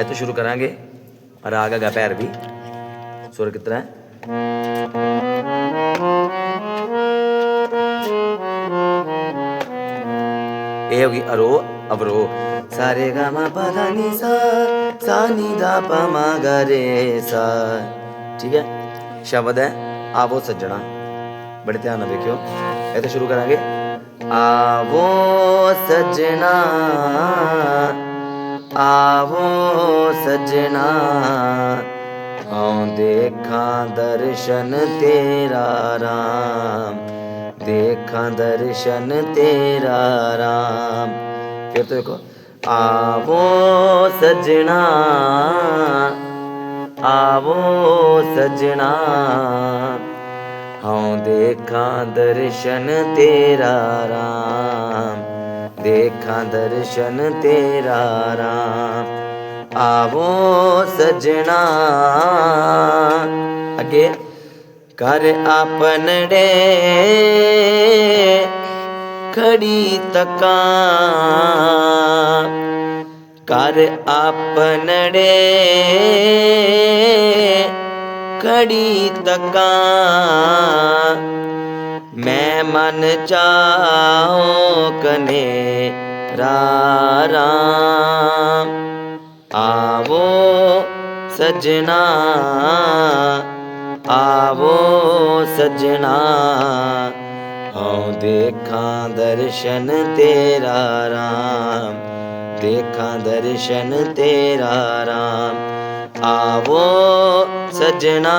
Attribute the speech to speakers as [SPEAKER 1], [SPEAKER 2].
[SPEAKER 1] ਇੱਥੋਂ ਸ਼ੁਰੂ ਕਰਾਂਗੇ। ਰਾਗ ਹੈਗਾ ਭੈਰਵੀ। ਸੁਰ ਕਿਤਨਾ ਹੈ? ਇਹ ਹੋ ਗਈ ਅਰੋ, ਅਵਰੋ। ਸਾਰੇ ਗਾ ਮਾ ਪਾ ਨੀ ਸਾ ਸਾ ਨੀ ਦਾ ਪਾ ਮਾ ਗਾ ਰੇ ਸਾ। ਠੀਕ ਹੈ? ਸ਼ਬਦ ਹੈ, ਆਵੋ ਸੱਜਣਾ। ਬੜੇ ਧਿਆਨ ਨਾਲ ਦੇਖਿਓ ਇਹ ਤੋਂ ਸ਼ੁਰੂ ਕਰਾਂਗੇ। ਆਵੋ ਸੱਜਣਾ। ਆਵੋ ਸਜਣਾ ਆਉ ਦੇਖਾਂ ਦਰਸ਼ਨ ਤੇਰਾ ਰਾਮ, ਦੇਖਾਂ ਦਰਸ਼ਨ ਤੇਰਾ ਰਾਮ। ਫਿਰ ਤੋਂ ਦੇਖੋ ਆਵੋ ਸਜਣਾ ਆਵੋ ਸਜਣਾ ਹਉ ਦੇਖਾਂ ਦਰਸ਼ਨ ਤੇਰਾ ਰਾਮ। ਦੇਖਾਂ ਦਰਸ਼ਨ ਤੇਰਾ ਰਾਮ। ਆਵੋ ਸਜਣਾ। ਅੱਗੇ ਕਰ ਆਪਨੜੇ ਖੜੀ ਤਕਾਂ। ਕਰ ਆਪਨੜੇ ਖੜੀ ਤਕਾਂ। ਮੈਂ ਮਨ ਚਾਹੋ ਕਨੇ ਰਾਮ ਆਵੋ ਸਜਣਾ ਆਵੋ ਸਜਣਾ। ਹਉ ਦੇਖਾਂ ਦਰਸ਼ਨ ਤੇਰਾ ਰਾਮ, ਦੇਖਾਂ ਦਰਸ਼ਨ ਤੇਰਾ ਰਾਮ। ਆਵੋ ਸਜਣਾ।